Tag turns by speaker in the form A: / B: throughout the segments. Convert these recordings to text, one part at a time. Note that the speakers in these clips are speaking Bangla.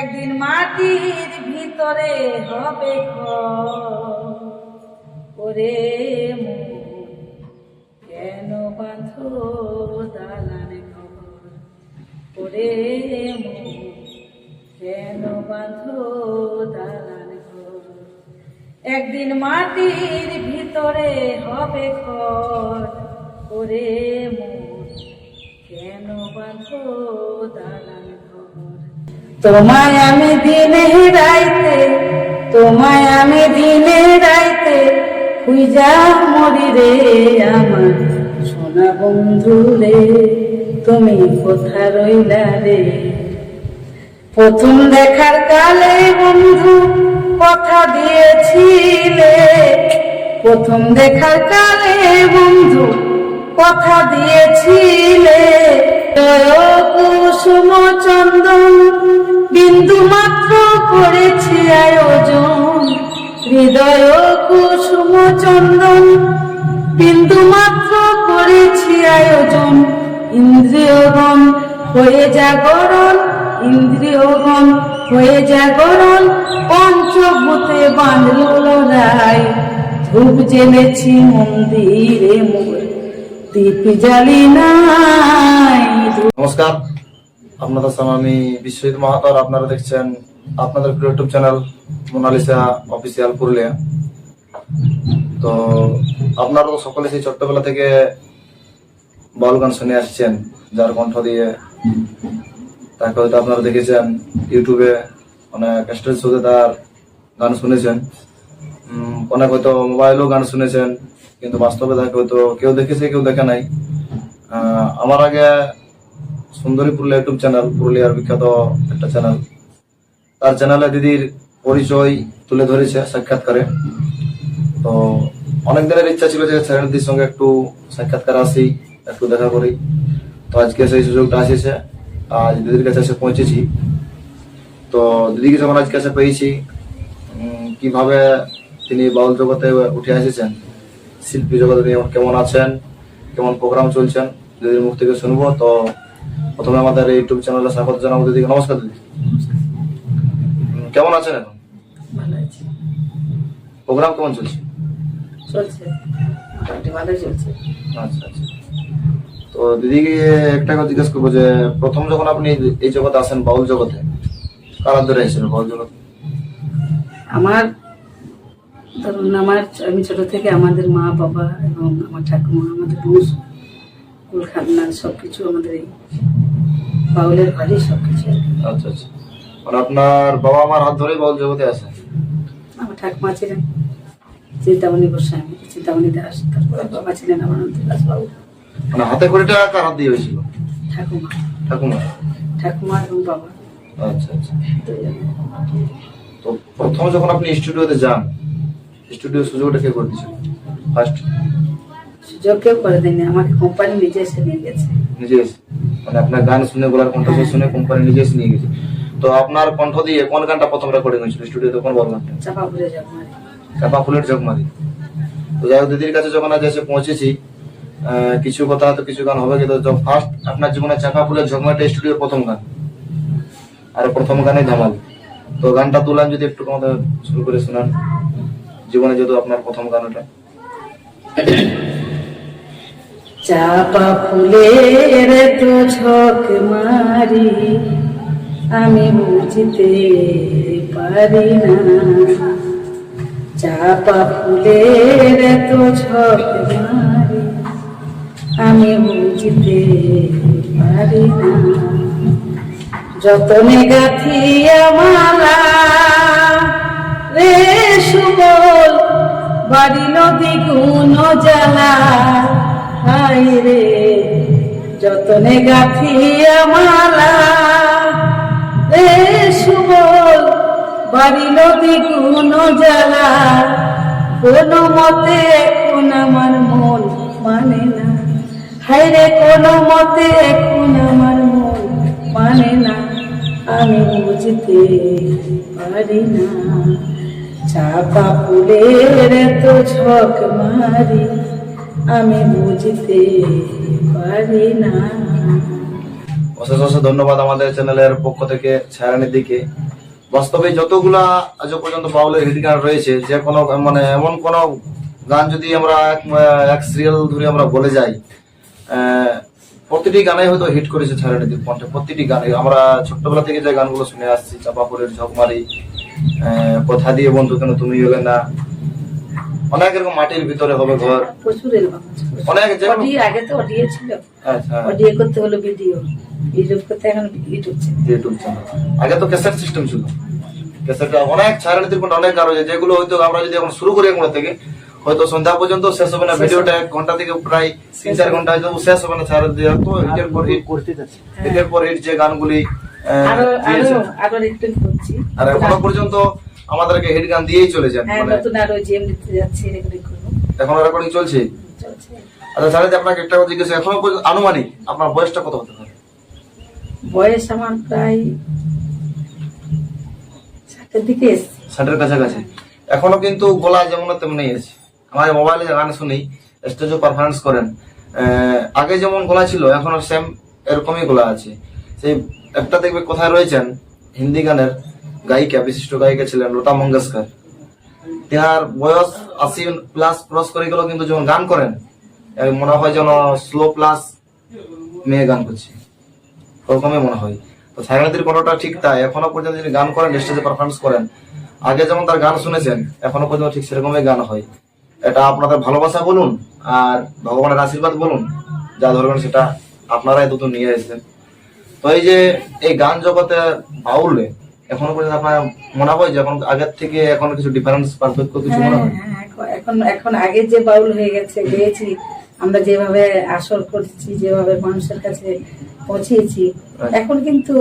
A: একদিন মাটির ভিতরে হবে ওরে কেন বাঁধো দালান ওরে কেন বাঁধো দালান একদিন মাটির ভিতরে হবে ঘর ওরে কেন বাঁধো দালান তোমায় আমি দিনে রাইতে, তোমায় আমি দিনে রাইতে খুঁজা মরি রে আমার। সোনা বন্ধু রে, তুমি কোথা রইলা রে? প্রথম দেখার কালে বন্ধু কথা দিয়েছিলে। প্রথম দেখার কালে বন্ধু কথা দিয়েছিলে। করেছি আয়োজন হৃদয় কুসুম চন্দন। বিন্দু মাত্র করেছি আয়োজন ইন্দ্রিয়গণ হয়ে জাগরণ। ইন্দ্রিয়গণ হয়ে জাগরণ। পঞ্চভূতে বাঁধল লড়াই ধূপ জেনেছি মন্দিরে দীপ জ্বালি নাই
B: নমস্কার। আপনাদের সামনে আমি বিশ্বজিৎ মাহাতর। আপনারা দেখছেন আপনাদের YouTube channel Monalisa official Purulia. তো আপনারা তো সকলে সেই ছোট্টবেলা থেকে বাউল গান শুনে আসছেন, যার কণ্ঠ দিয়ে তাকে হয়তো আপনারা দেখেছেন ইউটিউবে অনেক স্টেজ শোতে তার গান শুনেছেন। অনেক হয়তো মোবাইলেও গান শুনেছেন, কিন্তু বাস্তবে তাকে হয়তো কেউ দেখেছে, কেউ দেখে নাই। আমার আগে সুন্দরী পুরুলিয়া ইউটিউব চ্যানেল পুরুলিয়ার বিখ্যাত একটা চ্যানেল তার চ্যানেলে দিদির পরিচয় তুলে ধরেছে সাক্ষাৎকারে তো অনেক দিনের ইচ্ছা ছিল যে চ্যানেলটির সঙ্গে একটু সাক্ষাৎকার আসি, একটু দেখা করি। তো আজকে সেই সুযোগটা আসেছে। আজ দিদির কাছে এসে পৌঁছেছি। তো দিদিকে যখন আজকে এসে পেয়েছি কীভাবে তিনি বাউল জগতে উঠে এসেছেন, শিল্পী জগতে তিনি কেমন আছেন, কেমন প্রোগ্রাম চলছেন, দিদির মুখ থেকে শুনব। তো প্রথমে আমাদের ইউটিউব চ্যানেলে স্বাগত জানাব দিদিকে। নমস্কার দিদি। কেমন আছেন এখন?
A: ভালো আছে।
B: প্রোগ্রাম কেমন চলছে?
A: চলছে। ভালোই চলছে।
B: আচ্ছা আচ্ছা। তো দিদিকে একটা কথা জিজ্ঞেস করব যে প্রথম যখন আপনি এই জগতে আসেন বাউল জগতে কারা ধরে এসেছিলেন বাউল জগতে?
A: আমার ধরুন আমার আমি ছোট থেকে আমাদের মা বাবা এবং আমার ঠাকুমা আমাদের বংশ কুল খান্নার সব কিছু আমাদের এই বাউলের বাড়ি সব কিছু
B: আচ্ছা আচ্ছা। মানে আপনার বাবা মার হাত ধরেই বাউল জগতে আসেন
A: আমার ঠাকুমা ছিলেন চিন্তামণি গোস্বামী চিন্তামণি দাস তারপরে বাবা ছিলেন আমার দাস বাবু।
B: মানে হাতে কড়িটা কার হাত দিয়ে হয়েছিল?
A: ঠাকুমা।
B: ঠাকুমা।
A: ঠাকুমা এবং বাবা।
B: আচ্ছা আচ্ছা। তো প্রথম যখন আপনি স্টুডিওতে যান স্টুডিও সুযোগটা কে করে দিয়েছিল? ফার্স্ট
A: সুযোগ কেউ করে দেয়নি আমাকে কোম্পানি নিজে এসে নিয়ে গেছে।
B: নিজে। মানে আপনার গান শুনে গলার কণ্ঠস্বর শুনে কোম্পানি নিজে এসে নিয়ে গেছে। তো আপনার কণ্ঠ দিয়ে কোন গানটা প্রথম রেকর্ডিং হয়েছিল? স্টুডিওতে কোন বল গানটা?
A: চাপা ঘুরে জগমারি
B: চাপা ফুলের জগমারি তো যাই হোক দিদির কাছে যখন আজ এসে পৌঁছেছি কিছু কথা তো কিছু গান হবে কিন্তু ফার্স্ট আপনার জীবনে চাপা ফুলের ঝগমাটা স্টুডিওর প্রথম গান। আর প্রথম গানে ধামাল। তো গানটা তুলান যদি একটু আমাদের শুরু করে শোনান। জীবনে যেহেতু আপনার প্রথম গান ওটা।
A: চাপা ফুলের তো ঝক মারি আমি বুঝতে পারি না। চাপা ফুলের তো মারি, আমি বুঝতে পারি না। যতনে গাথিয়া মালা রে সুবল, বাড়ি নদী গুণ জ্বালা হাই রে, যতনে গাথিয়া মালা সুবল বাড়ি নদী গুণ জ্বালা কোন মতে এখন আমার মন মানে না। হাই রে, কোন মতে এখন আমার মন মানে না। আমি বুঝতে পারি না। চাপা ফুলের তো ঝক মারি, আমি বুঝতে পারি না।
B: অশেষ অশেষ ধন্যবাদ আমাদের চ্যানেলের পক্ষ থেকে ছায়ারানির দিকে। বাস্তবে যতগুলা আজ পর্যন্ত বাউলের হিট গান রয়েছে, যে কোনো মানে এমন কোন গান যদি আমরা এক সিরিয়াল ধরে আমরা বলে যাই প্রতিটি গানে হয়তো হিট করেছে ছায়ানদীর কণ্ঠে, প্রতিটি গানে। আমরা ছোট্টবেলা থেকে যে গানগুলো শুনে আসছি, চাপাপুরের ঝকমারি কথা দিয়ে বন্ধু কেন তুমি হলে না অনেক এরকম মাটির ভিতরে হবে ঘর।
A: প্রচুর এরকম
B: অনেক
A: অডিও আগে তো অডিও ছিল।
B: আচ্ছা।
A: অডিও করতে হলো ভিডিও ভিডিও করতে এখন ইউটিউব
B: ইউটিউব চ্যানেল আগে তো ক্যাসেট সিস্টেম ছিল। ক্যাসেটটা অনেক অনেক যেগুলো হয়তো আমরা যদি এখন শুরু করি এগুলো থেকে হয়তো সন্ধ্যা পর্যন্ত শেষ হবে না। ভিডিওটা এক ঘণ্টা থেকে প্রায় তিন চার ঘণ্টা হয়তো শেষ হবে না তো পর হিট
C: করতে যাচ্ছে।
B: পর হিট যে গানগুলি
A: আরও
B: আরও
A: আরও রিপিট করছি।
B: আর এখনও পর্যন্ত আমাদেরকে হেড গান দিয়েই চলে যান
A: হ্যাঁ
B: মানে
A: নতুন আরও জিএম দিতে যাচ্ছি রেকর্ডিং করব।
B: এখনও রেকর্ডিং চলছে?
A: চলছে।
B: আচ্ছা ছাড়াতে আপনাকে একটা কথা জিজ্ঞেস এখনও পর্যন্ত আনুমানিক আপনার বয়সটা কত হতে পারে?
A: বয়স আমার প্রায় ষাটের দিকে এসছে।
B: ষাটের কাছাকাছি। এখনও কিন্তু গলা যেমন তেমনি আছে আমার মোবাইলে গান শুনি স্টেজও পারফরমেন্স করেন। আগে যেমন গলা ছিল এখনও সেম এরকমই গলা আছে। সেই একটা দেখবে কোথায় রয়েছেন হিন্দি গানের গায়িকা, বিশিষ্ট গায়িকা ছিলেন লতা মঙ্গেশকর। তার বয়স আশি প্লাস ক্রস করে গেল কিন্তু যখন গান করেন মনে হয় যেন স্লো প্লাস মেয়ে গান করছে। ওরকমই মনে হয়। তো ছায়ানদীর কণ্ঠটা ঠিক তাই। এখনও পর্যন্ত যিনি গান করেন স্টেজে পারফরমেন্স করেন, আগে যেমন তার গান শুনেছেন, এখনও পর্যন্ত ঠিক সেরকমই গান হয়। এটা আপনাদের ভালোবাসা বলুন আর ভগবানের আশীর্বাদ বলুন, যা ধরবেন সেটা আপনারাই দুটো নিয়ে এসেছেন। তো এই যে এই গান জগতে বাউলে এখনও পর্যন্ত আপনার মনে হয় যে এখন আগের থেকে এখন কিছু ডিফারেন্স পার্থক্য কিছু মনে
A: হ্যাঁ?
B: হয়
A: হ্যাঁ এখন- এখন এখন আগে যে বাউল হয়ে গেছে গেয়েছি আমরা যেভাবে আসর করছি যেভাবে মানুষের কাছে
B: আচ্ছা।
A: এখন কিন্তু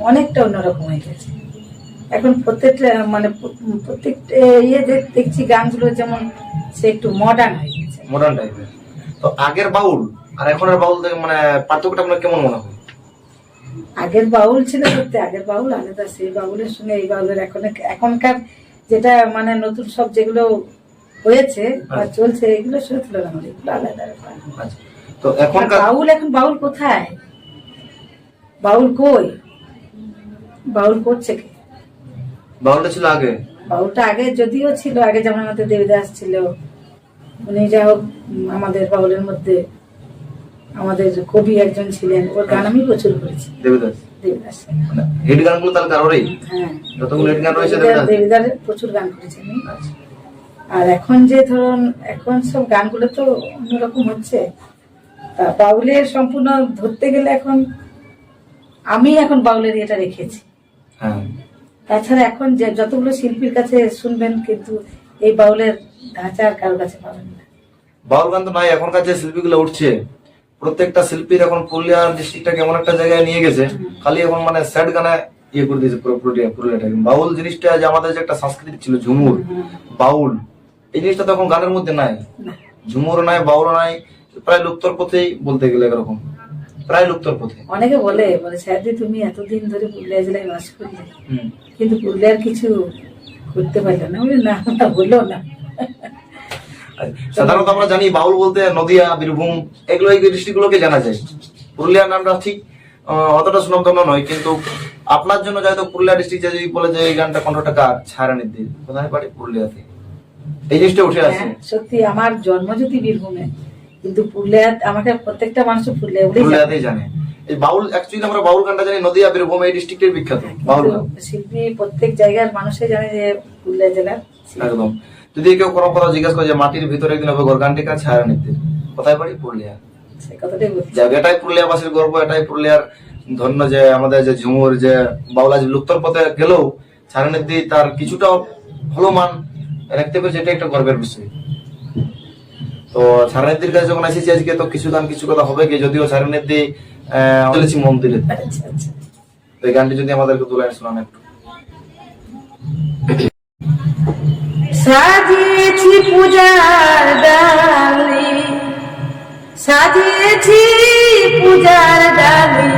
A: অনেকটা অন্যরকম হয়ে গেছে। এখন প্রত্যেকটা মানে প্রত্যেকটা ইয়ে দেখছি গানগুলো যেমন সে একটু মডার্ন হয়ে গেছে।
B: মডার্ন টাইপের তো আগের বাউল আর এখনের বাউল মানে পার্থক্যটা আপনার কেমন মনে হয়?
A: আগের বাউল ছিল সত্যি আগের বাউল আলাদা সেই বাউলের সঙ্গে এই বাউলের এখন এখনকার যেটা মানে নতুন সব যেগুলো হয়েছে বা
B: আচ্ছা।
A: চলছে এগুলো সঙ্গে তুলনা করে এগুলো আলাদা ব্যাপার।
B: আচ্ছা। তো এখনকার
A: বাউল এখন বাউল কোথায়? বাউল কই? বাউল করছে কে?
B: বাউলটা ছিল আগে।
A: বাউলটা আগে যদিও ছিল আগে যেমন আমাদের দেবদাস ছিল উনি যা হোক আমাদের বাউলের মধ্যে আমাদের কবি একজন ছিলেন ওর গান আমি প্রচুর করেছি।
B: দেবদাস।
A: দেবদাস
B: মানে হিট গানগুলো তার কারোরই?
A: হ্যাঁ।
B: যতগুলো হিট গান রয়েছে
A: দেবদাস-
B: দেবদাস?
A: প্রচুর গান করেছি আমি।
B: আচ্ছা।
A: আর এখন যে ধরুন এখন সব গানগুলো তো অন্যরকম হচ্ছে। তা বাউলের সম্পূর্ণ ধরতে গেলে এখন আমি এখন বাউলের এটা রেখেছি।
B: হ্যাঁ।
A: তাছাড়া এখন যে যতগুলো শিল্পীর কাছে শুনবেন কিন্তু এই বাউলের ধাঁচা আর কারোর কাছে পাবেন না।
B: বাউল গান তো নাই এখনকার যে শিল্পীগুলো উঠছে প্রত্যেকটা শিল্পীর এখন পুরুলিয়া ডিস্ট্রিক্টটাকে এমন একটা জায়গায় নিয়ে গেছে খালি এখন মানে স্যাড গানে ইয়ে করে দিয়েছে পুরো পুরুলিয়া পুরুলিয়াটাকে বাউল জিনিসটা যে আমাদের যে একটা সংস্কৃতি ছিল ঝুমুর বাউল এই জিনিসটা তো এখন গানের মধ্যে নাই। ঝুমুরও নাই বাউলও নাই প্রায় লুপ্তর পথেই বলতে গেলে এরকম প্রায় লুপ্তর পথে।
A: অনেকে বলে বলে স্যারদি তুমি এতদিন ধরে পুরুলিয়া জেলায় বাস করলে। কিন্তু পুরুলিয়ার কিছু করতে পারলে না। বলে না না হলো না।
B: সাধারণত আমরা জানি বাউল বলতে নদিয়া বীরভূম এগুলো এই ডিস্ট্রিক্ট জানা যায়। পুরুলিয়ার নামটা ঠিক অতটা সুনামধন্য নয় কিন্তু আপনার জন্য যেহেতু পুরুলিয়া ডিস্ট্রিক্ট যদি বলে যে এই গানটা কণ্ঠটা কার ছাড়া নির্দিন কোথায় পারি পুরুলিয়াতে এই জিনিসটা উঠে আসে।
A: হ্যাঁ, সত্যি আমার জন্ম যদি বীরভূমে কিন্তু পুরুলিয়া আমাকে প্রত্যেকটা মানুষ পুরুলিয়া
B: পুরুলিয়াতেই জানে। এই বাউল অ্যাকচুয়ালি আমরা বাউল গানটা জানি নদিয়া বীরভূম এই ডিস্ট্রিক্টের বিখ্যাত বাউল গান।
A: শিল্পী প্রত্যেক জায়গার মানুষে জানে যে পুরুলিয়া জেলার
B: একদম। যদি কেউ কোনো কথা জিজ্ঞাসা করে যে মাটির ভিতরে একদিন হবে ঘর গানটি কার ছাড়া নির্দিন কোথায় পারি পুরুলিয়া এটাই পুরুলিয়াবাসীর গর্ব এটাই পুরুলিয়ার ধন্য যে আমাদের যে ঝুমুর যে বাউলা যে লুপ্তর পথে গেলেও ছাড়ানিদি তার কিছুটা ভালো মান রাখতে পেরেছে এটা একটা গর্বের বিষয়। তো ছাড়ানিদির কাছে যখন এসেছি আজকে তো কিছু গান কিছু কথা হবে কি? যদিও ছাড়ানিদি আহ চলেছি মন্দিরে।
A: আচ্ছা আচ্ছা।
B: তো এই গানটি যদি আমাদেরকে তুলে শোনান একটু।
A: সাজিয়েছি পূজার ডালি, সাজিয়েছি পূজার ডালি,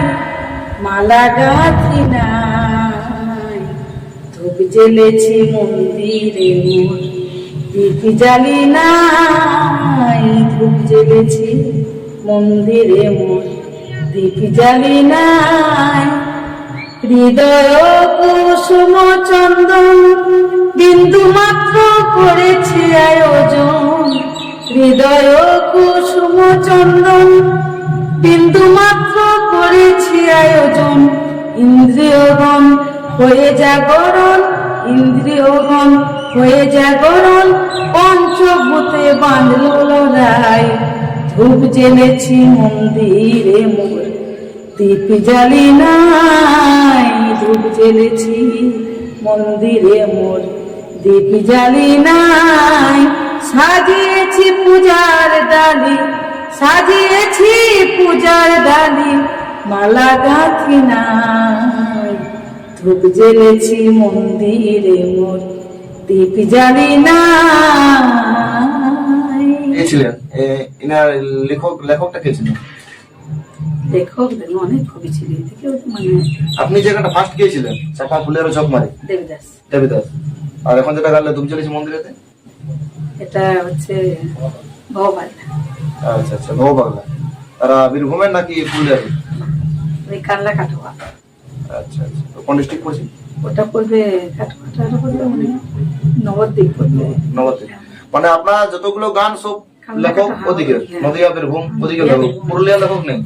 A: মালা গাঁথি নাই। ধূপ জ্বেলেছি মন্দিরে দীপ জ্বালি নাই। ধূপ জ্বেলেছি মন্দিরে মোর দীপ জ্বালি নাই। হৃদয় কুসুম চন্দন, বিন্দু মাত্র করেছে আয়োজন। হৃদয় কুসুম চন্দন, বিন্দু মাত্র করেছি আয়োজন। ইন্দ্রিয়গণ, হয়ে জাগরণ, ইন্দ্রিয়গণ, হয়ে জাগরণ, পঞ্চভূতে বাঁধল লড়াই। ধূপ জেনেছি মন্দিরে মোর দীপ জ্বালি নাই, ধূপ জেলেছি মন্দিরে মোর। দীপ জ্বালি নাই, সাজিয়েছি পূজার ডালি, সাজিয়েছি পূজার ডালি, মালা গাঁথি নাই, ধূপ জেলেছি মন্দিরে মোর। দীপ জ্বালি নাই।
B: ছিলেন, এ- ইনার লেখক, লেখকটা কে ছিলেন?
A: লেখক দেখুন অনেক কবি ছিল এদিকে মানে
B: আপনি যেখানে ফার্স্ট গিয়েছিলেন চাপা ফুলের ঝক মারি।
A: দেবদাস।
B: দেবিদাস। আর এখন যেটা গালে ধূপ চলেছে মন্দিরেতে?
A: এটা হচ্ছে ভবাল্লা
B: আচ্ছা আচ্ছা নৌ বাংলা তারা বীরভূমের নাকি পুরুলিয়ার
A: ওই কাল্লা কাটোয়া।
B: আচ্ছা আচ্ছা কোন ডিস্ট্রিক্ট পড়ছে?
A: ওটা পড়বে কাটোয়াটা পড়বে মানে নবদ্বীপ পড়বে।
B: নবদ্বীপ। মানে আপনার যতগুলো গান সব লেখক ওদিকে। নদিয়া বীরভূম ওদিকে লেখক পুরুলিয়া লেখক নেই।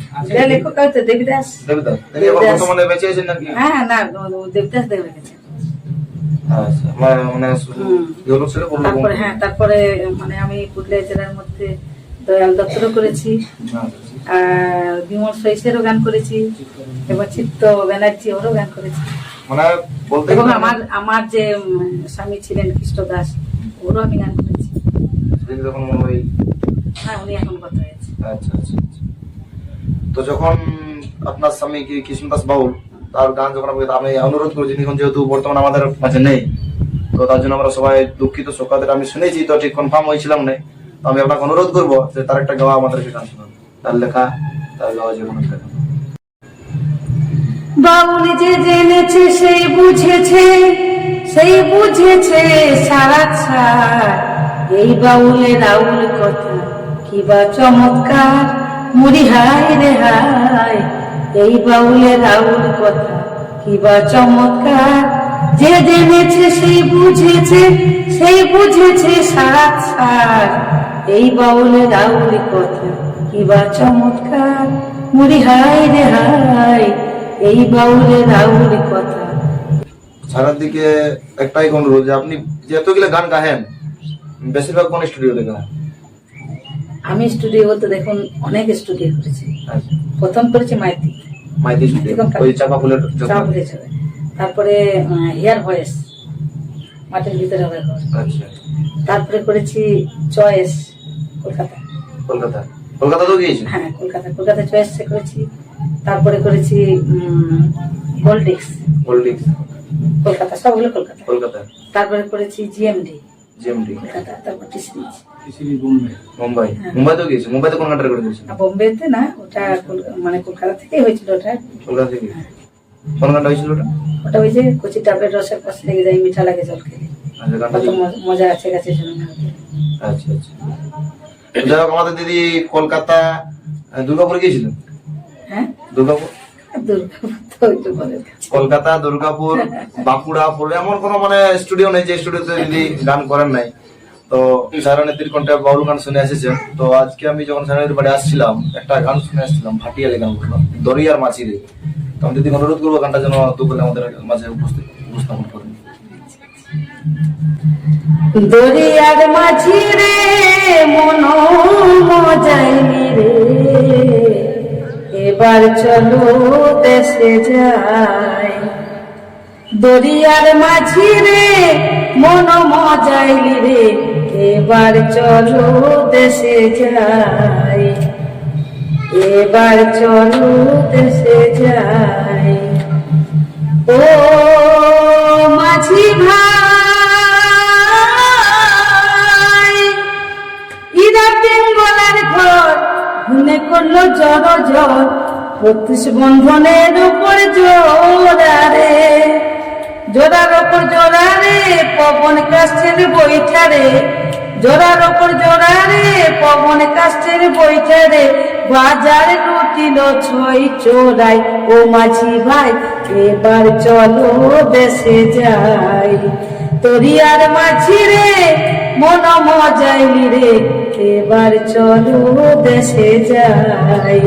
A: লেখক হয়তো দেবদাস।
B: তিনি। বর্তমানে বেঁচে আছেন নাকি?
A: হ্যাঁ না দেবদাস দেব
B: আচ্ছা মানে বলল
A: তারপরে হ্যাঁ তারপরে মানে আমি পুরুলিয়া জেলার মধ্যে দয়াল দত্তরও করেছি। আর বিমল সৈসেরও গান করেছি। এবং চিত্ত ব্যানার্জি ওরও গান করেছি।
B: মানে
A: এবং আমার আমার যে স্বামী ছিলেন কৃষ্ণ দাস ওরও আমি গান করেছি।
B: তিনি যখন ওই
A: হ্যাঁ উনি এখন কত হয়েছে
B: আচ্ছা আচ্ছা আচ্ছা। তো যখন আপনার স্বামী কি কৃষ্ণদাস বাউল তার গান যখন আমি আমি অনুরোধ করেছি এখন যেহেতু বর্তমানে আমাদের মাঝে নেই তো তার জন্য আমরা সবাই দুঃখিত শোকাদের। আমি শুনেছি তো ঠিক কনফার্ম হয়েছিলাম না। তো আমি আপনাকে অনুরোধ করব যে তার একটা গাওয়া আমাদেরকে গান শোনান। তার লেখা তার গাওয়া যে কোনো একটা
A: বাউল যে জেনেছে সেই বুঝেছে সেই বুঝেছে সারা ছাড় এই বাউলে রাউল কথা কি বা চমৎকার? মুড়ি হায় রে হায়, এই বাউলে রাউল কথা কি বা চমৎকার? যে জেনেছে সেই বুঝেছে সেই বুঝেছে সারা। ছাড় এই বাউলে রাউল কথা কি বা চমৎকার? মুড়ি হায় রে হায়, এই বাউলে রাউল কথা
B: ছাড়ার দিকে একটাই অনুরোধ যে আপনি যে এতগুলো গান গাহেন বেশিরভাগ কোন স্টুডিওতে গান
A: আমি স্টুডিও বলতে দেখুন অনেক স্টুডিও করেছি।
B: আচ্ছা।
A: প্রথম করেছি মাইতি।
B: মাইতি স্টুডিও। ওই চাপা ফুলের
A: তারপরে হেয়ার ভয়েস। মাটির ভিতরে হবে
B: আচ্ছা।
A: তারপরে করেছি চয়েস কলকাতা।
B: কলকাতা। কলকাতাতেও গিয়েছেন?
A: হ্যাঁ কলকাতা। কলকাতা চয়েসে করেছি। তারপরে করেছি গোল্ডিক্স
B: গোল্ডিক্স
A: কলকাতা সবগুলো কলকাতা।
B: কলকাতা।
A: তারপরে করেছি জিএমডি
B: জিএমডি
A: কলকাতা তারপর
B: মুম্বাই।
A: হ্যাঁ।
B: গিয়েছে? কোন করে দিয়েছেন
A: আর বোম্বেতে না ওটা মানে কলকাতা থেকেই হয়েছিল ওটা।
B: কলকাতা থেকে কোন হয়েছিল ওটা?
A: ওটা ওই যে কচি ডাবের রসের পাশে লেগে যায় মিঠা লাগে জল খেলে
B: আচ্ছা
A: মজা আছে জন্য
B: আচ্ছা আচ্ছা। তো যাই হোক আমাদের দিদি কলকাতা দুর্গাপুর গিয়েছিলেন?
A: হ্যাঁ।
B: দুর্গাপুর?
A: দুর্গাপুর তো একটু বলে
B: কলকাতা, দুর্গাপুর, বাঁকুড়া, পুরুলিয়া, এমন কোনো মানে স্টুডিও নেই যে স্টুডিওতে যদি গান করেন নাই। তো সায়রনীতির কণ্ঠে বাউল গান শুনে এসেছে। তো আজকে আমি যখন সায়রনীতির বাড়ি আসছিলাম, একটা গান শুনে আসছিলাম ভাটিয়ালি গান বললাম দরিয়ার মাছিরে তো আমি দিদি অনুরোধ করব গানটা যেন দুপুরে আমাদের মাঝে উপস্থিত, উপস্থাপন করেন।
A: দরিয়ার মাঝি রে মন মজাইলি রে। এবার চলো দেশে যাই। দরিয়ার মাঝি রে, মন মজাইলি রে, এবার চলো দেশে যাই। এবার চলো দেশে যাই। ও মাঝি ভাই ইরা বেঙ্গলার ঘর ঘুমে করল ঝড় বত্রিশ বন্ধনের উপর জোড়ারে জোড়ার ওপর জোড়ারে পবন কাষ্টের বৈঠারে জোড়ার ওপর জোড়ারে পবন কাষ্টের বৈঠারে বাজার লুটিল ছয় চোরাই। ও মাঝি ভাই, এবার চলো দেশে যাই। তরিয়ার মাঝি রে, মন মজাইলি রে। এবার চলো দেশে যাই।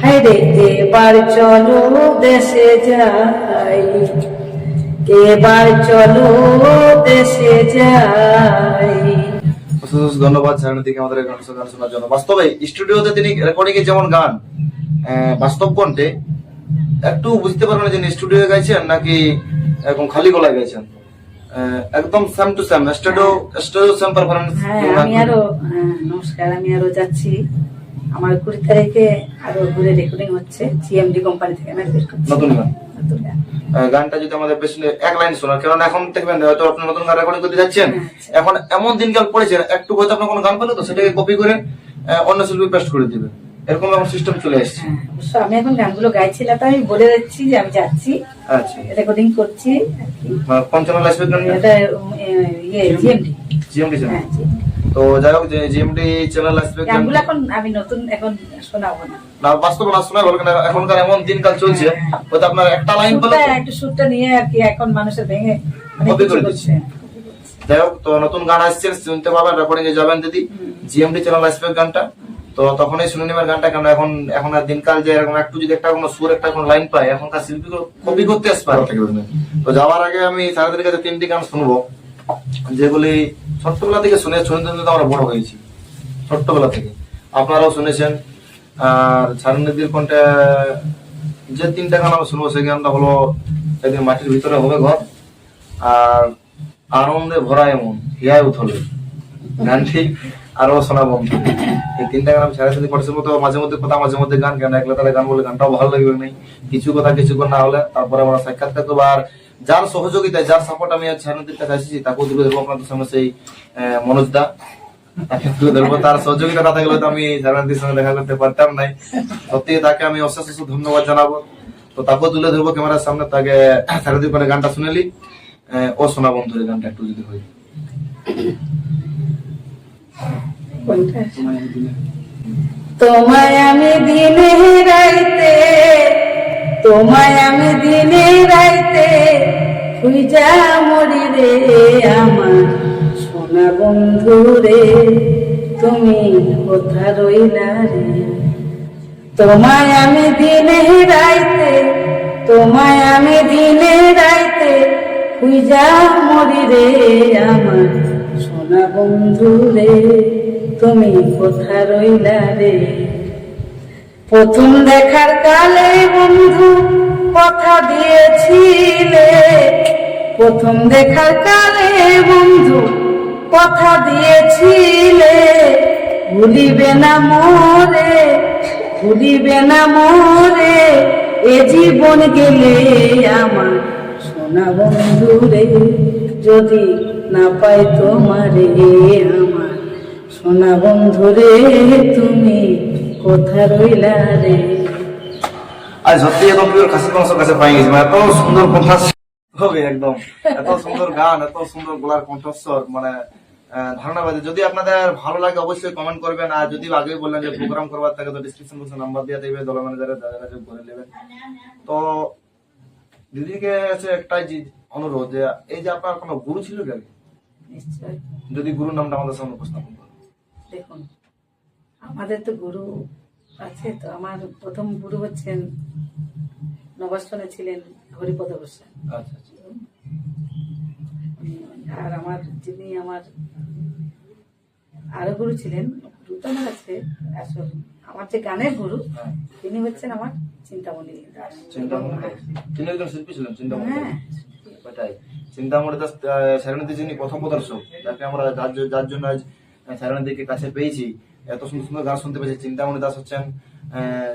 A: হায় রে, এবার চলো দেশে যাই। এবার চলো দেশে যাই।
B: অশেষ ধন্যবাদ। সায়নদীকে আমাদের গান শোনার জন্য বাস্তবে স্টুডিওতে তিনি রেকর্ডিং এ যেমন গান বাস্তব কণ্ঠে, একটু বুঝতে পারবেন যে স্টুডিও গাইছেন নাকি এরকম খালি গলায় গাইছেন? একদম same to same studio studio same performance
A: হ্যাঁ আমি আরও হ্যাঁ, নমস্কার আমি আরও যাচ্ছি। আমার কুড়ি তারিখে আরও ঘুরে রেকর্ডিং হচ্ছে জিএমডি কোম্পানি থেকে আমি বের করছি।
B: নতুন গান। গানটা যদি আমাদের পেছনে এক লাইন শোনা কারণ এখন দেখবেন হয়তো আপনি নতুন গান রেকর্ডিং করতে যাচ্ছেন।
A: আচ্ছা।
B: এখন এমন দিনকাল পড়েছে একটু হয়তো আপনার কোনো গান পেল তো সেটাকে কপি করে অন্য শিল্পী পেস্ট করে দিবে। এরকম এখন সিস্টেম চলে এসেছে।
A: হ্যাঁ, অবশ্য আমি এখন গানগুলো গাইছি না তো আমি বলে দিচ্ছি যে আমি যাচ্ছি।
B: আচ্ছা।
A: রেকর্ডিং করছি।
B: কোন চ্যানেল আসবে
A: এটা ইয়ে জিএমডি
B: জিএমডি চ্যানেল
A: হ্যাঁ
B: তো যাই হোক যে জিএমডি চ্যানেল আসবে
A: গানগুলো এখন আমি নতুন এখন শোনাবো না।
B: না বাস্তব না শোনা বলবেন এখনকার এমন দিনকাল চলছে হয়তো আপনার একটা লাইন
A: একটু সুরটা নিয়ে আর কি এখন মানুষের ভেঙে অনেক কিছু
B: করে
A: করছে
B: যাই হোক তো নতুন গান আসছে শুনতে পাবেন রেকর্ডিং এ যাবেন দিদি জিএমডি চ্যানেল আসবে গানটা। তো তখনই শুনে নেবেন গানটা কেন এখন এখন আর দিনকাল যে এরকম একটু যদি একটা কোনো সুর একটা কোনো লাইন পায় এখনকার শিল্পী কপি করতে আসবে তো যাওয়ার আগে আমি সারাদের কাছে তিনটি গান শুনব যেগুলি ছোট্টবেলা থেকে শুনে শুনে তো আমরা বড় হয়েছি ছোট্টবেলা থেকে। আপনারাও শুনেছেন আর ছাড়নদীর কণ্ঠে যে তিনটা গান আমরা শুনব সেই গানটা হলো একদিন মাটির ভিতরে হবে ঘর আর আনন্দে ভরা এমন হিয়ায় উথলে। গানটি আরও শোনা বন্ধু। এই তিনটা গান আমি সাড়ে সাথে পড়াশোনার মতো মাঝে মধ্যে কথা, মাঝে মধ্যে গান, কেন একলা তাহলে গান বলে গানটাও ভালো লাগবে নাই কিছু কথা, কিছু না হলে তারপরে আমরা সাক্ষাৎকার করব। আর যার সহযোগিতায়, যার সাপোর্ট আমি সারানদীর কাছে এসেছি তাকেও তুলে দেবো আপনাদের সঙ্গে সেই মনোজ দা। তুলে ধরবো। তার সহযোগিতা না তো আমি সঙ্গে করতে পারতাম নাই। তাকে আমি ধন্যবাদ জানাব। তো তুলে ধরবো ক্যামেরার সামনে তাকে গানটা শুনেলি ও শোনা বন্ধু, এই গানটা একটু যদি হয়?
A: তোমায় আমি দিনে রাইতে, তোমায় আমি দিনে রাইতে খুঁজা মরি রে আমার। সোনা বন্ধু রে, তুমি কোথা রইলা রে? তোমায় আমি দিনে রাইতে, তোমায় আমি দিনে রাইতে খুঁজা মরি রে আমার। সোনা বন্ধু রে তুমি কোথা রইলা রে? প্রথম দেখার কালে বন্ধু কথা দিয়েছিলে। প্রথম দেখার কালে বন্ধু কথা দিয়েছিলে। ভুলিবে না মোরে, ভুলিবে না মোরে, এ জীবন গেলে আমার সোনা বন্ধু রে। যদি না পাই তোমারে আমার সোনা বন্ধু রে তুমি কোথা রইলা রে?
B: আর সত্যি একদম পিওর খাসি মাংস কাছে পাই গেছি মানে এত সুন্দর কণ্ঠাস হবে একদম। এত সুন্দর গান এত সুন্দর গলার কণ্ঠস্বর মানে ধারণা বাদে। যদি আপনাদের ভালো লাগে অবশ্যই কমেন্ট করবেন। আর যদি আগে বললেন যে প্রোগ্রাম করবার থাকে তো ডিসক্রিপশন বক্সে নাম্বার দিয়ে দেবে দল ম্যানেজারের যারা যোগ করে নেবেন। তো দিদিকে আছে একটাই অনুরোধ যে এই যে আপনার কোনো গুরু ছিল কি যদি গুরুর নামটা আমাদের সামনে উপস্থাপন
A: দেখুন আমাদের তো গুরু আছে তো আমার প্রথম গুরু হচ্ছেন নবাষ্টনে ছিলেন হরিপদ গোস্বামী।
B: আচ্ছা আচ্ছা।
A: আর আমার যিনি আমার আরও গুরু ছিলেন গুরু তো আমার আছে আসল আমার যে গানের গুরু
B: হ্যাঁ।
A: তিনি হচ্ছেন আমার চিন্তামণি দাস।
B: তিনি একজন শিল্পী ছিলেন চিন্তামণি।
A: হ্যাঁ
B: ওটাই। চিন্তামণি দাস সারণীতে যিনি প্রথম প্রদর্শক যাকে আমরা যার জন্য আজ সারণীদিকে কাছে পেয়েছি। এত সুন্দর সুন্দর গান শুনতে পেয়েছি। চিন্তামণি দাস হচ্ছেন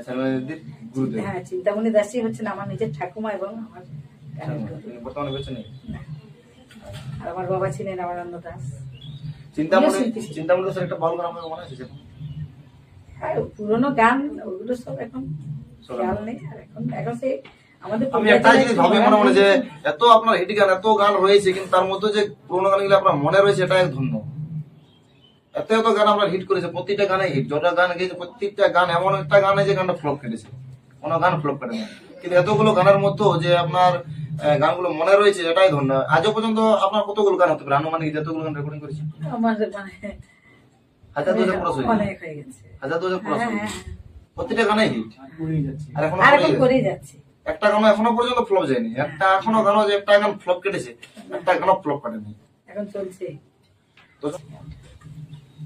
B: সারণীদির গুরুদেব।
A: হ্যাঁ চিন্তামণি দাসই হচ্ছেন আমার নিজের ঠাকুমা এবং আমার
B: বর্তমানে বেঁচে নেই
A: আর আমার বাবা ছিলেন আমানন্দ দাস।
B: চিন্তামণি চিন্তামণি দাসের একটা ভালো গান আমার মনে আছে।
A: আর পুরোনো গান ওগুলো সব এখন খেয়াল নেই আর এখন এখন সেই
B: আমি একটা জিনিস ভাবি মনে মনে যে এত আপনার হিট গান এত গান রয়েছে কিন্তু তার মধ্যে যে পুরোনো গানগুলো আপনার মনে রয়েছে এটা এক ধন্য। এত এত গান আমরা হিট করেছে প্রতিটা গানে হিট যটা গান গেছে প্রত্যেকটা গান এমন একটা গানে যে গানটা ফ্লপ কেটেছে। কোনো গান ফ্লপ কেটে না কিন্তু এতগুলো গানের মধ্যেও যে আপনার গানগুলো মনে রয়েছে এটাই ধন্য। আজও পর্যন্ত আপনার কতগুলো গান হতে পারে? আনুমানিক যতগুলো গান রেকর্ডিং করেছেন?
A: আমার মানে
B: হাজার দুশো ক্রস হয়ে গেছে।
A: অনেক হয়ে গেছে।
B: হাজার দুশো ক্রস
A: হ্যাঁ,
B: হয়ে
A: হ্যাঁ,
B: প্রতিটা গানে হিট আর এখনও
A: এখন
B: যাচ্ছে। একটা গানও এখনও পর্যন্ত ফ্লপ যায়নি। একটা এখনও গানও যে একটা গান ফ্লপ কেটেছে একটা গানও ফ্লপ কাটেনি
A: এখন চলছে।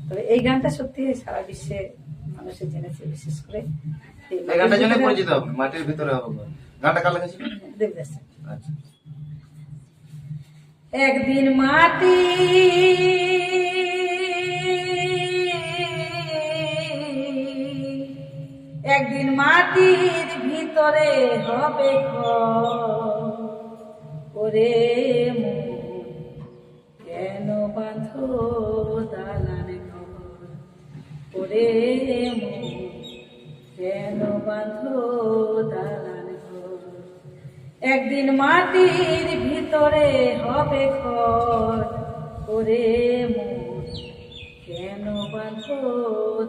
A: তবে এই গানটা সত্যি সারা বিশ্বে মানুষের জেনেছে বিশেষ করে
B: এই গানটার জন্য পরিচিত হবে মাটির ভিতরে হবে গানটা কার লেখা ছিল?
A: দেবদাস।
B: আচ্ছা।
A: একদিন মাটি একদিন মাটির ভিতরে হবে। ওরে কেন বাঁধো ঘর মন, কেন বাঁধো দালান একদিন মাটির ভিতরে হবে ঘর ওরে মন, কেন বাঁধো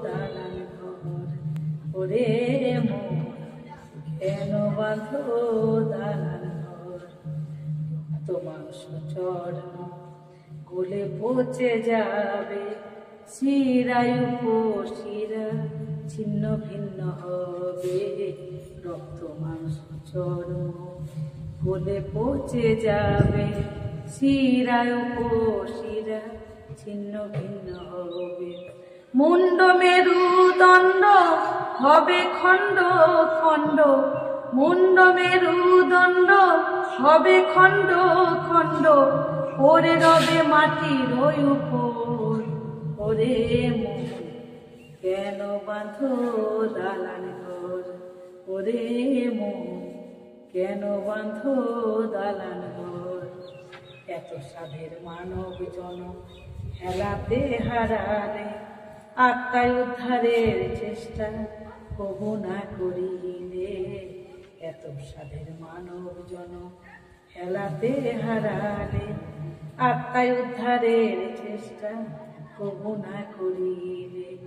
A: দালান ঘর? ওরে মন, কেন বাঁধো দালান ঘর? তোমার চরণ গলে পচে যাবে শিরায়ু শিরা ছিন্ন ভিন্ন হবে। রক্ত মাংস চরণ গলে পচে যাবে। শিরায়ু শিরা ছিন্ন ভিন্ন হবে। মুন্ড মেরুদণ্ড হবে খণ্ড খণ্ড। মুন্ড মেরুদণ্ড হবে খণ্ড খণ্ড। পরে রবে মাটির ওই উপর ওরে কেন বাঁধো দালান ঘর? ওরে মন কেন বাঁধো দালান ঘর? এত সাধের মানব জন হেলাতে হারারে আত্মায় উদ্ধারের চেষ্টা কবু না করিলে। এত সাধের মানব জন হেলাতে হারালে, আত্মায় উদ্ধারের চেষ্টা কবু না করিলে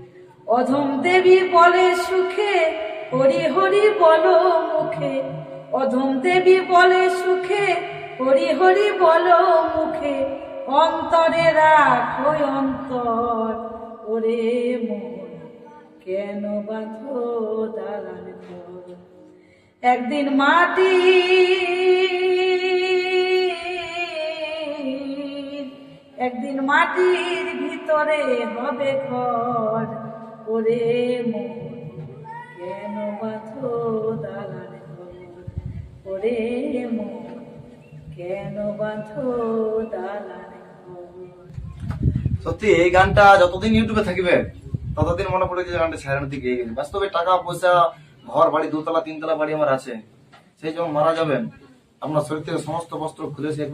A: অধম দেবী বলে সুখে হরি হরি বলো মুখে। অধম দেবী বলে সুখে হরি হরি বলো মুখে। অন্তরে রাখো অন্তর, ওরে মন। কেন বাঁধো ঘর? একদিন মাটি একদিন মাটির ভিতরে হবে ঘর। ওরে কেন বাঁধো দালান ওরে কেন বাঁধো দালান
B: সত্যি, এই গানটা যতদিন ইউটিউবে থাকবে, ততদিন মনে পড়ে যে গানটা ছায়ানোর দিকে গেছে। বাস্তবে টাকা, পয়সা, ঘর, বাড়ি, দোতলা, তিনতলা বাড়ি আমার আছে। সেই যখন মারা যাবেন, আপনার শরীর থেকে সমস্ত বস্ত্র খুলে সে এক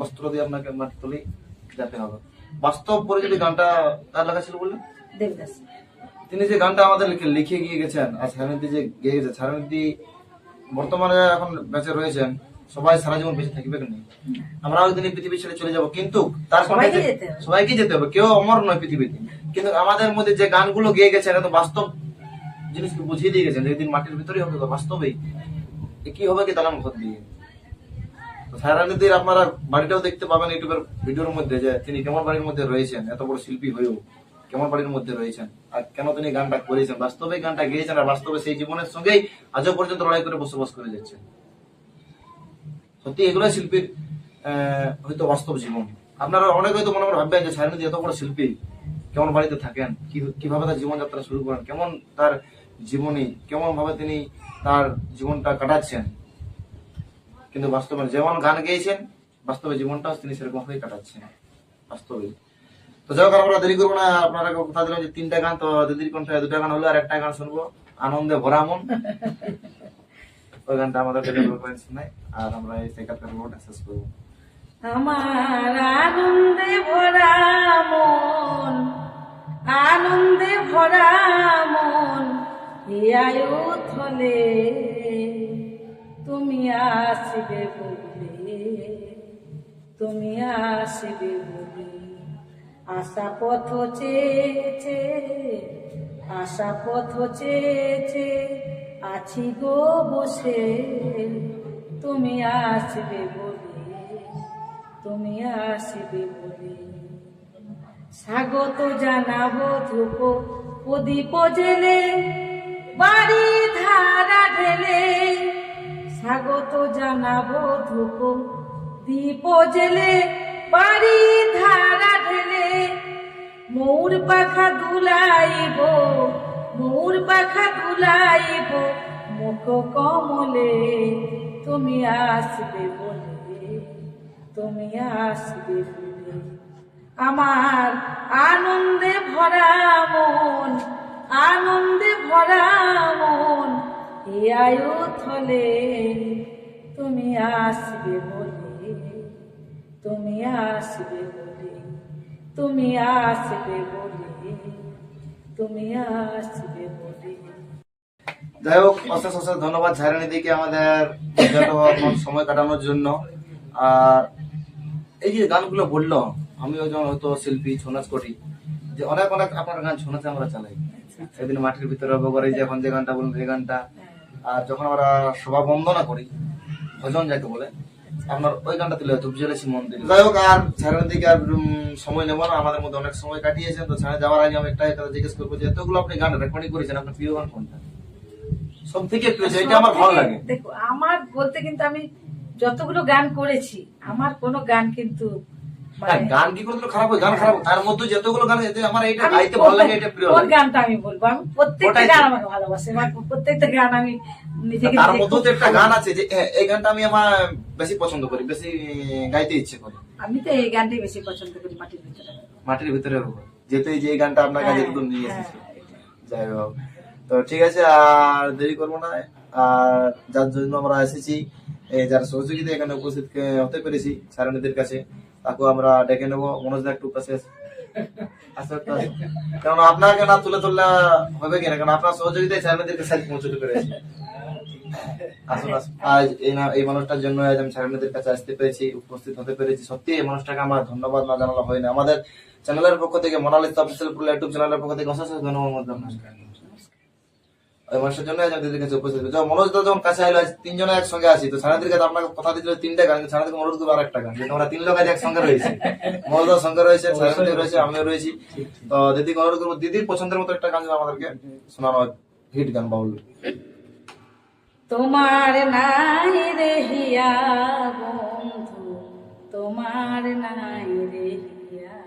B: বস্ত্র দিয়ে আপনাকে মাটি তুলে। যেতে হবে। বাস্তব পরে যদি গানটা কার লেখা ছিল বললেন?
A: দেবদাস।
B: তিনি যে গানটা আমাদের লিখে গিয়ে গেছেন আর ছায়ানদী যে গিয়ে গেছে ছায়ানদী বর্তমানে এখন বেঁচে রয়েছেন সবাই সারা জীবন বেঁচে থাকবে কেন আমরা একদিন এই পৃথিবী ছেড়ে চলে যাব কিন্তু তার
A: সবাইকে যেতে হবে।
B: সবাইকে যেতে হবে কেউ অমর নয় পৃথিবীতে। কিন্তু আমাদের মধ্যে যে গানগুলো গেয়ে গেছেন এটা তো বাস্তব জিনিসকে বুঝিয়ে দিয়ে গেছেন যে একদিন মাটির ভিতরেই হবে তো বাস্তবেই কি হবে কি দালান ঘর দিয়ে? তো ছায়ানদীর আপনারা বাড়িটাও দেখতে পাবেন ইউটিউবের ভিডিওর মধ্যে যে তিনি কেমন বাড়ির মধ্যে রয়েছেন, এত বড় শিল্পী হয়েও কেমন বাড়ির মধ্যে রয়েছেন, আর কেন তিনি গানটা করেছেন, বাস্তবে গানটা গেয়েছেন, আর বাস্তবে সেই জীবনের সঙ্গেই আজও পর্যন্ত লড়াই করে বসবাস করে যাচ্ছেন। সত্যি এগুলো শিল্পীর হয়তো বাস্তব জীবন। আপনারা অনেক হয়তো মনে মনে ভাববেন যে ছায়ানদী এত বড় শিল্পী, কেমন বাড়িতে থাকেন কীভাবে তার জীবনযাত্রা শুরু করেন, কেমন তার জীবনী কেমন ভাবে তিনি তার জীবনটা কাটাচ্ছেন। কিন্তু বাস্তবে যেমন গান গেয়েছেন, বাস্তবে জীবনটাও তিনি সেরকম ভাবে কাটাচ্ছেন, বাস্তবে। তো যাই হোক আমরা দেরি করব না। আপনারা কথা দিলাম যে তিনটা গান, তো দিদির কণ্ঠে দুটা গান হলো আর একটা গান শুনব, আনন্দে ভরা মন। ওই গানটা আমাদের রেফারেন্স নাই। আর আমরা এই শেষ করব।
A: আমার আনন্দে ভরা মন, আনন্দে ভরা মন হিয়ায়ু থলে তুমি আসবে বলে তুমি আসবে বলে আশা পথ চেয়েছে আশা পথ চেয়েছে, আছি গো বসে। তুমি আসবে বলে তুমি আসবে বলে স্বাগত জানাব ধূপ প্রদীপ জেলে, বাড়ি ধারা ঢেলে। স্বাগত জানাব ধূপ। দীপ জেলে বাড়ি ধারা ঢেলে। মৌর পাখা দুলাইব মৌর পাখা দুলাইব মুখ কমলে তুমি আসবে বলে, তুমি আসবে বলে। আমার আনন্দে ভরা মন, আনন্দে ভরা মন। এ আয়ু থলে তুমি আসবে বলে তুমি আসবে বলে তুমি আসবে বলে তুমি আসবে বলে।
B: যাই হোক অশেষ অশেষ ধন্যবাদ ঝাড়ানি দিকে আমাদের সময় কাটানোর জন্য। আর এই যে গানগুলো বলল আমিও যেমন হয়তো শিল্পী ছৌ নাচ করি যে অনেক অনেক আপনার গান নাচে আমরা চালাই। সেদিন মাটির ভিতরে বগরে যে এখন যে গানটা বলুন সেই গানটা। আর যখন আমরা সভা বন্দনা করি ভজন যাকে বলে আপনার ওই গানটা তুলে হয়তো বিজলেছি মন্দির। যাই হোক আর ছেড়ের দিকে আর সময় নেব না আমাদের মধ্যে অনেক সময় কাটিয়েছেন তো ছেড়ে যাওয়ার আগে আমি একটা কথা জিজ্ঞেস করব যে এতগুলো আপনি গান রেকর্ডিং করেছেন আপনার প্রিয় গান কোনটা? সব থেকে প্রিয় এটা আমার ভালো লাগে।
A: দেখো আমার বলতে কিন্তু আমি যতগুলো গান করেছি আমার কোনো গান কিন্তু
B: গান কি করতে খারাপ গান খারাপ তার মধ্যে যতগুলো গান আছে আমার এইটা গাইতে ভালো লাগে এটা প্রিয়
A: কোন গানটা আমি বলব। আমি প্রত্যেকটা গান আমাকে ভালোবাসে। আমার প্রত্যেকটা গান আমি নিজেকে
B: তার মধ্যে তো একটা গান আছে যে হ্যাঁ, এই গানটা আমি আমার বেশি পছন্দ করি বেশি গাইতে ইচ্ছে করি।
A: আমি তো এই গানটাই বেশি পছন্দ করি মাটির ভিতরে।
B: মাটির ভিতরে যেতে যে এই গানটা আপনার কাছে
A: হ্যাঁ,
B: একদম নিয়ে
A: হ্যাঁ,
B: এসেছে। যাই হোক। তো ঠিক আছে আর দেরি করব না। আর যার জন্য আমরা এসেছি যার সহযোগিতা এখানে উপস্থিত হতে পেরেছি সারণীদের কাছে। তাকে আমরা ডেকে নেব। মনোজ দা একটু কাছে। কারণ আপনাকে না তুলে তুললে হবে কিনা? কারণ আপনার সহযোগিতায় সারণীদের কাছে আজ পৌঁছতে পেরেছি আসুন আজ এই না, এই মানুষটার জন্য আজ আমি পেরেছি, উপস্থিত হতে পেরেছি। সত্যি এই মানুষটাকে আমার ধন্যবাদ না জানানো হয় না। আমাদের চ্যানেলের পক্ষ থেকে মোনালিসা অফিসিয়াল ইউটিউব চ্যানেলের পক্ষ থেকে অশেষ ধন্যবাদ ওই মানুষের জন্য আজ দিদির কাছে উপস্থিত। যখন মনোজ দা যখন কাছে আইলো তিনজনে একসঙ্গে তো কাছে আপনাকে কথা দিচ্ছিল তিনটা গান আর একটা গান কিন্তু আমরা তিন লোক আজ একসঙ্গে রয়েছি। মনোজ দার সঙ্গে রয়েছে রয়েছে আমিও রয়েছি। তো দিদিকে অনুরোধ করব দিদির পছন্দের মতো একটা গান যেন আমাদেরকে শোনানো হিট গান বাউল।
A: তোমার নাই রে হিয়া বন্ধু তোমার নাই রে হিয়া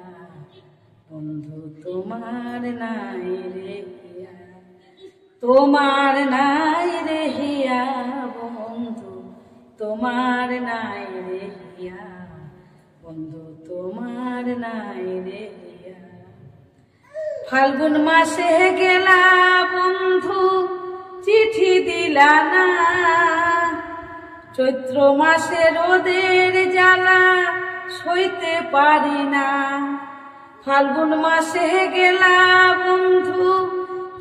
A: বন্ধু তোমার নাই রে তোমার নাই রে হিয়া বন্ধু, তোমার নাই রে হিয়া বন্ধু, তোমার নাই রে হিয়া। ফাল্গুন মাসে গেলা বন্ধু, চিঠি দিলা না। চৈত্র মাসে রোদের জ্বালা সইতে পারি না। ফাল্গুন মাসে গেলা বন্ধু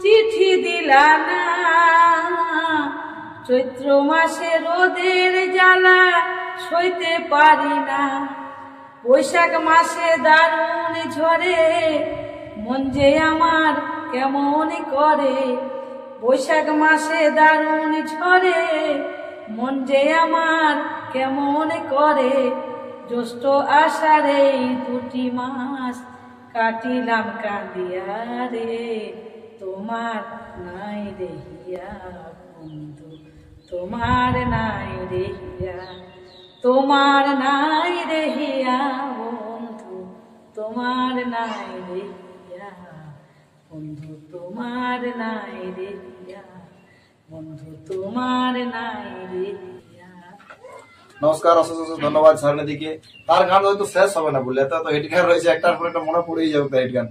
A: চিঠি দিলা না। চৈত্র মাসে রোদের জ্বালা সইতে পারি না। বৈশাখ মাসে দারুণ ঝরে মন যে আমার কেমন করে। বৈশাখ মাসে দারুণ ঝরে মন যে আমার কেমন করে। জ্যৈষ্ঠ আষাঢ়ে দুটি মাস কাটিলাম কাঁদিয়া রে। তোমার নাই রে হিয়া বন্ধু, তোমার নাই রে হিয়া তোমার নাই রে বন্ধু, তোমার নাই রে হিয়া বন্ধু, তোমার নাই রে হিয়া বন্ধু, তোমার নাই রে
B: নমস্কার অশেষ অশেষ ধন্যবাদ সারণী দিকে। তার গান হয়তো শেষ হবে না বললে, তো হেড গান রয়েছে, একটার পর একটা মনে পড়েই যাবে হিট গান।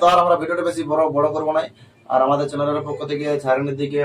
B: তো আর আমরা ভিডিওটা বেশি বড় বড় করব না আর আমাদের চ্যানেলের পক্ষ থেকে সারণীর দিকে